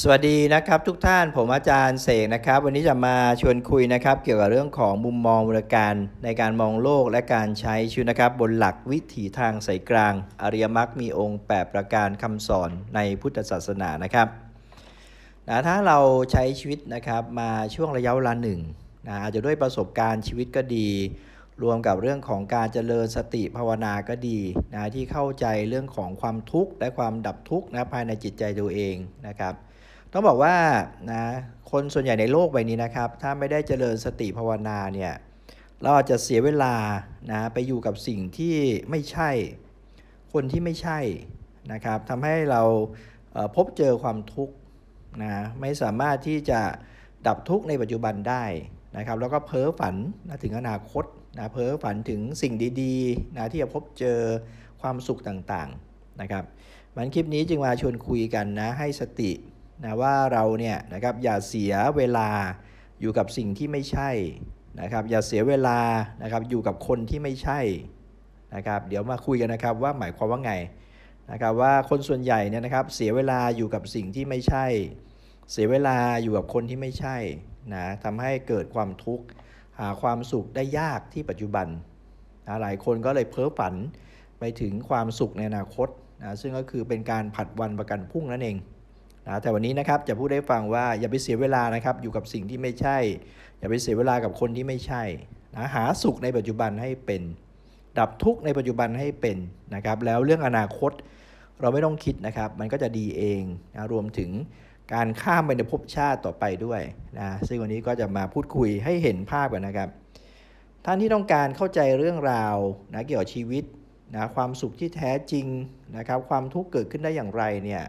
สวัสดีนะครับทุกท่านผมอาจารย์เสกนะครับ วันนี้จะมาชวนคุยนะครับ เกี่ยวกับเรื่องของมุมมองมูลการในการมองโลกและการใช้ชีวิตนะครับ บนหลักวิถีทางสายกลาง อริยมรรคมีองค์ 8 ประการคำสอนในพุทธศาสนานะครับนะถ้าเราใช้ชีวิตนะครับมาช่วงระยะเวลาหนึ่งนะอาจจะด้วยประสบการณ์ชีวิตก็ดี รวมกับเรื่องของการเจริญสติภาวนาก็ดีนะที่เข้าใจเรื่องของความทุกข์และความดับทุกข์นะภายในจิตใจตัวเองนะครับ ต้องบอกว่านะคนส่วนใหญ่ในโลกใบนี้นะครับ ถ้าไม่ได้เจริญสติภาวนาเนี่ยเราอาจจะเสียเวลานะไปอยู่กับสิ่งที่ไม่ใช่ คนที่ไม่ใช่นะครับทำให้เราเพบเจอความทุกข์นะไม่สามารถที่จะดับทุกข์ในปัจจุบันได้นะครับแล้วก็เพ้อฝันนะถึงอนาคตนะเพ้อฝันถึงสิ่งดีๆนะที่จะพบเจอความสุขต่างๆนะครับมันคลิปนี้จึงมาชวนคุยกันนะให้สติ นะว่าเราเนี่ยนะครับอย่าเสียเวลาอยู่กับสิ่งที่ไม่ใช่นะครับอย่าเสียเวลานะครับอยู่กับคนที่ไม่ใช่นะครับเดี๋ยวมาคุยกันนะครับว่าหมายความว่าไงนะครับว่าคนส่วนใหญ่เนี่ยนะครับเสียเวลาอยู่กับสิ่งที่ไม่ใช่ เสียเวลาอยู่กับคนที่ไม่ใช่นะทำให้เกิดความทุกข์หาความสุขได้ยากที่ปัจจุบันนะหลายคนก็เลยเพ้อฝันไปถึงความสุขในอนาคตนะซึ่งก็คือเป็นการผัดวันประกันพรุ่งนั่นเอง นะแต่วันนี้นะครับจะพูดให้ฟังว่าอย่าไปเสียเวลานะครับอยู่กับสิ่งที่ไม่ใช่ อย่าไปเสียเวลากับคนที่ไม่ใช่นะหาสุขในปัจจุบันให้เป็น ดับทุกข์ในปัจจุบันให้เป็นนะครับแล้วเรื่องอนาคตเราไม่ต้องคิดนะครับ มันก็จะดีเองนะรวมถึงการข้ามไปในภพชาติต่อไปด้วยนะซึ่งวันนี้ก็จะมาพูดคุยให้เห็นภาพกันนะครับ ท่านที่ต้องการเข้าใจเรื่องราวนะเกี่ยวกับชีวิตนะความสุขที่แท้จริงนะครับ ความทุกข์เกิดขึ้นได้อย่างไรเนี่ย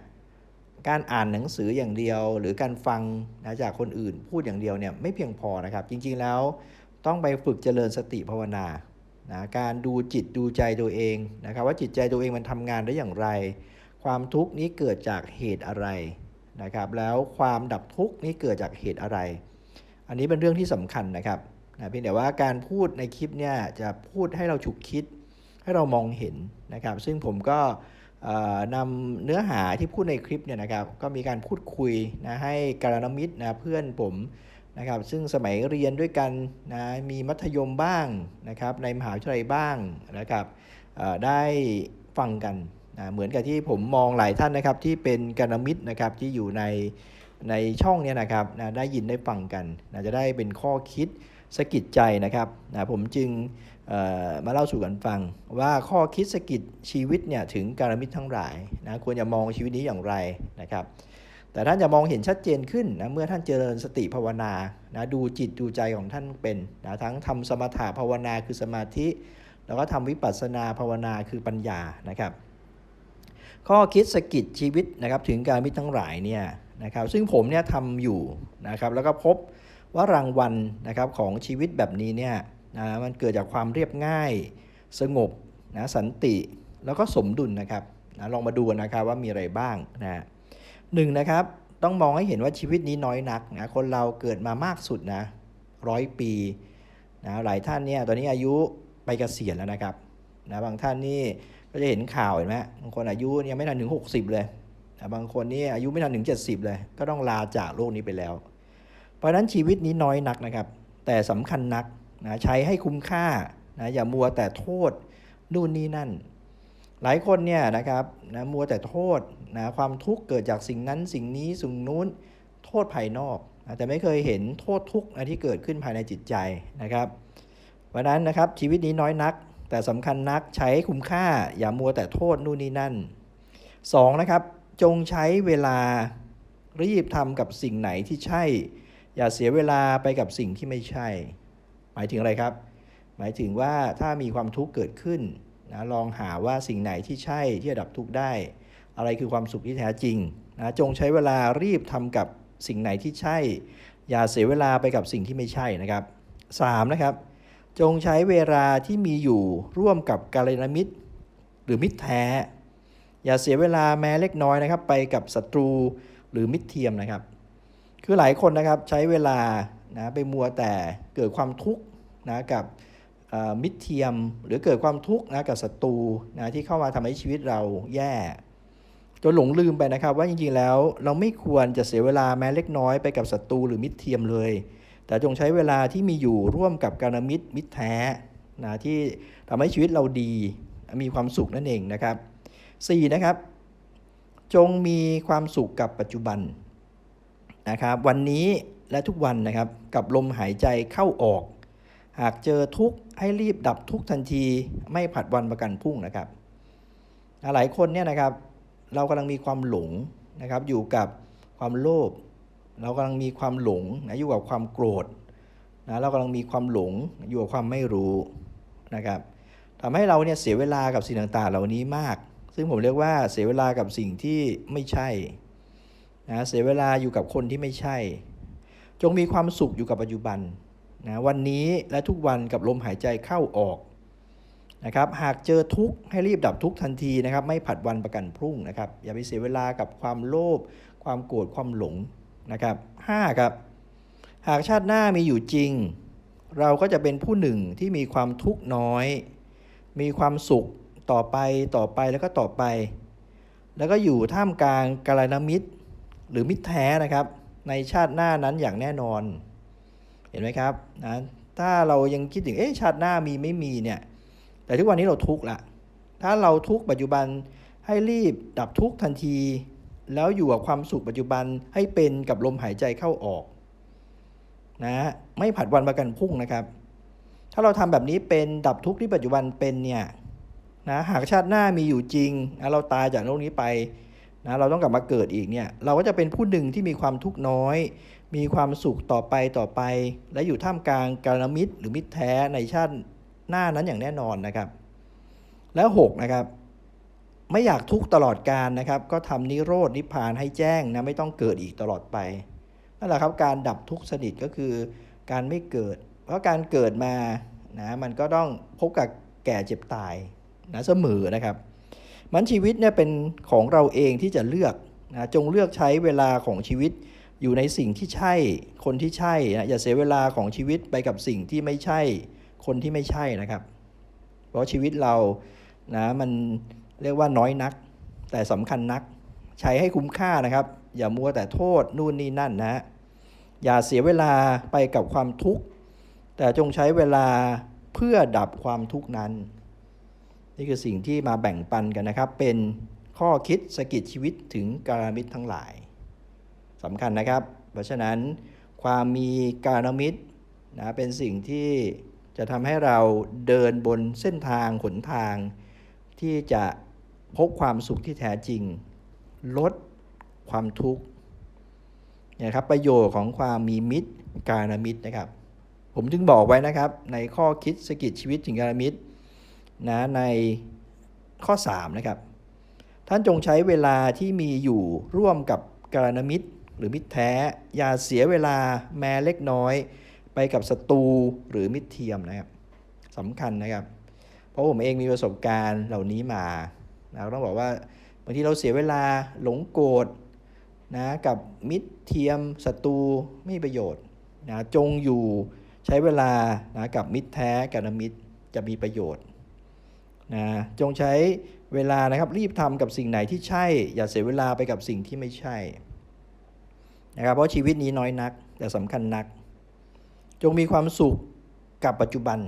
การอ่านหนังสืออย่างเดียว หรือการฟังนะจากคนอื่นพูดอย่างเดียวเนี่ยไม่เพียงพอนะครับ จริงๆแล้วต้องไปฝึกเจริญสติภาวนานะการดูจิตดูใจตัวเองนะครับ ว่าจิตใจตัวเองมันทำงานได้อย่างไร ความทุกข์นี้เกิดจากเหตุอะไรนะครับ แล้วความดับทุกข์นี้เกิดจากเหตุอะไร อันนี้เป็นเรื่องที่สำคัญนะครับนะเพียงแต่ว่าการพูดในคลิปเนี่ยจะพูดให้เราฉุกคิด ให้เรามองเห็นนะครับ ซึ่งผมก็ นำเนื้อหาที่พูดในคลิปเนี่ยนะครับก็มีการพูดคุยนะให้การณมิตรนะเพื่อนผมนะครับซึ่งสมัยเรียนด้วยกันนะมีมัธยมบ้างนะครับในมหาวิทยาลัยบ้างนะครับได้ฟังกันนะเหมือนกับที่ผมมองหลายท่านนะครับที่เป็นการณมิตรนะครับที่อยู่ในในช่องเนี้นะครับนะได้ยินได้ฟังกันนะจะได้เป็นข้อคิด สกิดใจนะครับนะผมจึงมาเล่าสู่กันฟัง ว่าข้อคิดสกิดชีวิตเนี่ยถึงการมิตรทั้งหลายนะควรจะมองชีวิตนี้อย่างไรนะครับ แต่ท่านจะมองเห็นชัดเจนขึ้นนะเมื่อท่านเจริญสติภาวนานะดูจิตดูใจของท่านเป็นนะทั้งทำสมถะภาวนาคือสมาธิ แล้วก็ทำวิปัสสนาภาวนาคือปัญญานะครับ ข้อคิดสกิดชีวิตนะครับถึงการมิตรทั้งหลายเนี่ยนะครับซึ่งผมเนี่ยทำอยู่นะครับแล้วก็พบ ว่ารางวัลนะครับของชีวิตแบบนี้เนี่ยนะมันเกิดจากความเรียบง่ายสงบนะสันติแล้วก็สมดุลนะครับนะลองมาดูนะครับว่ามีอะไรบ้างนะหนึ่งนะครับต้องมองให้เห็นว่าชีวิตนี้น้อยนักนะคนเราเกิดมามากสุดนะร้อยปีนะหลายท่านเนี่ยตอนนี้อายุไปเกษียณแล้วนะครับนะบางท่านนี่ก็จะเห็นข่าวเห็นไหมบางคนอายุยังไม่ทันถึง 60 เลยนะบางคนนี่อายุไม่ทันถึง 70 เลย ก็ต้องลาจากโลกนี้ไปแล้ว เพราะนั้นชีวิตนี้น้อยนักนะครับ แต่สำคัญนักนะใช้ให้คุ้มค่านะอย่ามัวแต่โทษนู่นนี่นั่น หลายคนเนี่ยนะครับนะมัวแต่โทษนะความทุกข์เกิดจากสิ่งนั้นสิ่งนี้สิ่งนู้นโทษภายนอกนะแต่ไม่เคยเห็นโทษทุกข์นะที่เกิดขึ้นภายในจิตใจนะครับเพราะนั้นนะครับชีวิตนี้น้อยนัก แต่สำคัญนักใช้คุ้มค่า อย่ามัวแต่โทษนู่นนี่นั่นสองนะครับจงใช้เวลารีบทำกับสิ่งไหนที่ใช่ อย่าเสียเวลาไปกับสิ่งที่ไม่ใช่ หมายถึงอะไรครับ หมายถึงว่าถ้ามีความทุกข์เกิดขึ้นนะลองหาว่าสิ่งไหนที่ใช่ที่จะดับทุกข์ได้ อะไรคือความสุขที่แท้จริงนะจงใช้เวลารีบทำกับสิ่งไหนที่ใช่ อย่าเสียเวลาไปกับสิ่งที่ไม่ใช่นะครับสามนะครับ จงใช้เวลาที่มีอยู่ร่วมกับกาลยานมิตร หรือมิตรแท้ อย่าเสียเวลาแม้เล็กน้อยนะครับ ไปกับศัตรูหรือมิตรเทียมนะครับ คือหลายคนนะครับใช้เวลานะไปมัวแต่เกิดความทุกข์นะกับมิตรเทียม หรือเกิดความทุกข์นะกับศัตรูนะที่เข้ามาทำให้ชีวิตเราแย่จนหลงลืมไปนะครับ ว่าจริงๆแล้วเราไม่ควรจะเสียเวลาแม้เล็กน้อยไปกับศัตรูหรือมิตรเทียมเลย แต่จงใช้เวลาที่มีอยู่ร่วมกับการมิตรมิตรแท้นะที่ทำให้ชีวิตเราดีมีความสุขนั่นเองนะครับ 4. นะครับ จงมีความสุขกับปัจจุบัน นะครับ วันนี้และทุกวันนะครับกับลมหายใจเข้าออก หากเจอทุกข์ให้รีบดับทุกทันทีไม่ผัดวันประกันพรุ่งนะครับหลายคนเนี่ยนะครับ เรากำลังมีความหลงนะครับ อยู่กับความโลภเรากำลังมีความหลงนะอยู่กับความโกรธนะเรากำลังมีความหลงอยู่กับความไม่รู้นะครับทำให้เราเนี่ยเสียเวลากับสิ่งต่างๆ เหล่านี้มาก ซึ่งผมเรียกว่าเสียเวลากับสิ่งที่ไม่ใช่ นะเสียเวลาอยู่กับคนที่ไม่ใช่ จงมีความสุขอยู่กับปัจจุบันนะวันนี้และทุกวันกับลมหายใจเข้าออกนะครับหากเจอทุกข์ให้รีบดับทุกข์ทันทีนะครับ ไม่ผัดวันประกันพรุ่งนะครับอย่าไปเสียเวลากับความโลภความโกรธความหลงนะครับห้าครับ หากชาติหน้ามีอยู่จริง เราก็จะเป็นผู้หนึ่งที่มีความทุกข์น้อย มีความสุขต่อไปต่อไปแล้วก็ต่อไป แล้วก็อยู่ท่ามกลางกาลนามิตร หรือมิตรแท้นะครับ ในชาติหน้านั้นอย่างแน่นอน เห็นไหมครับนะถ้าเรายังคิดถึงเอ๊ะชาติหน้ามีไม่มีเนี่ย แต่ทุกวันนี้เราทุกข์ละถ้าเราทุกข์ปัจจุบันให้รีบดับทุกข์ทันที แล้วอยู่กับความสุขปัจจุบันให้เป็นกับลมหายใจเข้าออกนะไม่ผัดวันประกันพรุ่งนะครับ ถ้าเราทำแบบนี้เป็นดับทุกข์ที่ปัจจุบันเป็นเนี่ยนะหากชาติหน้ามีอยู่จริงนะเราตายจากโลกนี้ไป นะเราต้องกลับมาเกิดอีกเนี่ยเราก็จะเป็นผู้หนึ่งที่มีความทุกข์น้อย มีความสุขต่อไปต่อไป และอยู่ท่ามกลางกาลมิตรหรือมิตรแท้ในชาติหน้านั้นอย่างแน่นอนนะครับ แล้ว6นะครับไม่อยากทุกข์ตลอดการนะครับ ก็ทำนิโรดนิพพานให้แจ้งนะไม่ต้องเกิดอีกตลอดไปนั่นแหละครับการดับทุกข์สนิทก็คือการไม่เกิด เพราะการเกิดมานะมันก็ต้องพบกับแก่เจ็บตายนะเสมอนะครับ มันชีวิตเนี่ยเป็นของเราเองที่จะเลือกนะจงเลือกใช้เวลาของชีวิตอยู่ในสิ่งที่ใช่ คนที่ใช่นะอย่าเสียเวลาของชีวิตไปกับสิ่งที่ไม่ใช่ คนที่ไม่ใช่นะครับ เพราะชีวิตเรานะมันเรียกว่าน้อยนัก แต่สำคัญนัก ใช้ให้คุ้มค่านะครับ อย่ามัวแต่โทษนู่นนี่นั่นนะ อย่าเสียเวลาไปกับความทุกข์แต่จงใช้เวลาเพื่อดับความทุกข์นั้น นี่คือสิ่งที่มาแบ่งปันกันนะครับ เป็นข้อคิดสกิดชีวิตถึงการมิตรทั้งหลายสำคัญนะครับ เพราะฉะนั้นความมีการมิตรนะเป็นสิ่งที่จะทำให้เราเดินบนเส้นทางขนทาง ที่จะพบความสุขที่แท้จริง ลดความทุกข์นี่ยครับประโยชน์ของความมีมิตรการมิตรนะครับ ผมจึงบอกไว้นะครับในข้อคิดสกิดชีวิตถึงการมิตร นะในข้อ 3 นะครับ ท่านจงใช้เวลาที่มีอยู่ร่วมกับการณมิตร หรือมิตรแท้ อย่าเสียเวลาแม้เล็กน้อย ไปกับศัตรูหรือมิตรเทียมนะครับสำคัญนะครับ เพราะผมเองมีประสบการณ์เหล่านี้มานะต้องบอกว่าบางทีเราเสียเวลาหลงโกรธนะกับมิตรเทียมศัตรูไม่มีประโยชน์นะจงอยู่ใช้เวลานะกับมิตรแท้กับนมิตรจะมีประโยชน์ นะจงใช้เวลานะครับรีบทำกับสิ่งไหนที่ใช่ อย่าเสียเวลาไปกับสิ่งที่ไม่ใช่นะครับเพราะชีวิตนี้น้อยนัก แต่สำคัญนัก จงมีความสุขกับปัจจุบัน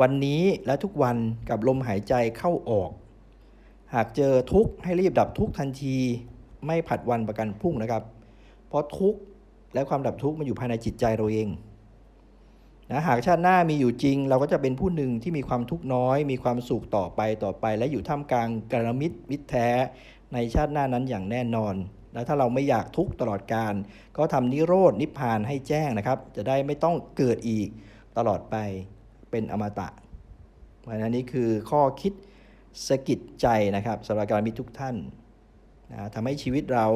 วันนี้และทุกวันกับลมหายใจเข้าออก หากเจอทุกข์ให้รีบดับทุกข์ทันที ไม่ผัดวันประกันพรุ่งนะครับ เพราะทุกข์และความดับทุกข์มันอยู่ภายในจิตใจเราเอง นะหากชาติหน้ามีอยู่จริง เราก็จะเป็นผู้หนึ่งที่มีความทุกข์น้อย มีความสุขต่อไปต่อไป และอยู่ท่ามกลางกรมิตรมิตรแท้ในชาติหน้านั้นอย่างแน่นอน แล้วถ้าเราไม่อยากทุกข์ตลอดการ ก็ทำนิโรดนิพพานให้แจ้งนะครับ จะได้ไม่ต้องเกิดอีกตลอดไปเป็นอมตะเพราะนั้นนี่คือข้อคิดสะกิดใจนะครับสำหรับการมิตรทุกท่านนะทำให้ชีวิตเรา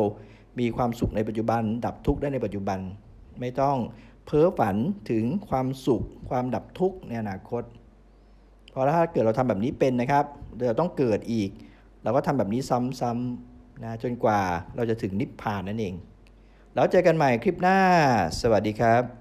มีความสุขในปัจจุบัน ดับทุกข์ได้ในปัจจุบันไม่ต้อง เพ้อฝันถึงความสุข ความดับทุกข์ในอนาคต เพราะถ้าเกิดเราทำแบบนี้เป็นนะครับเราต้องเกิดอีก เราก็ทำแบบนี้ซ้ำๆนะจนกว่าเราจะถึงนิพพานนั่นเอง แล้วเจอกันใหม่คลิปหน้า สวัสดีครับ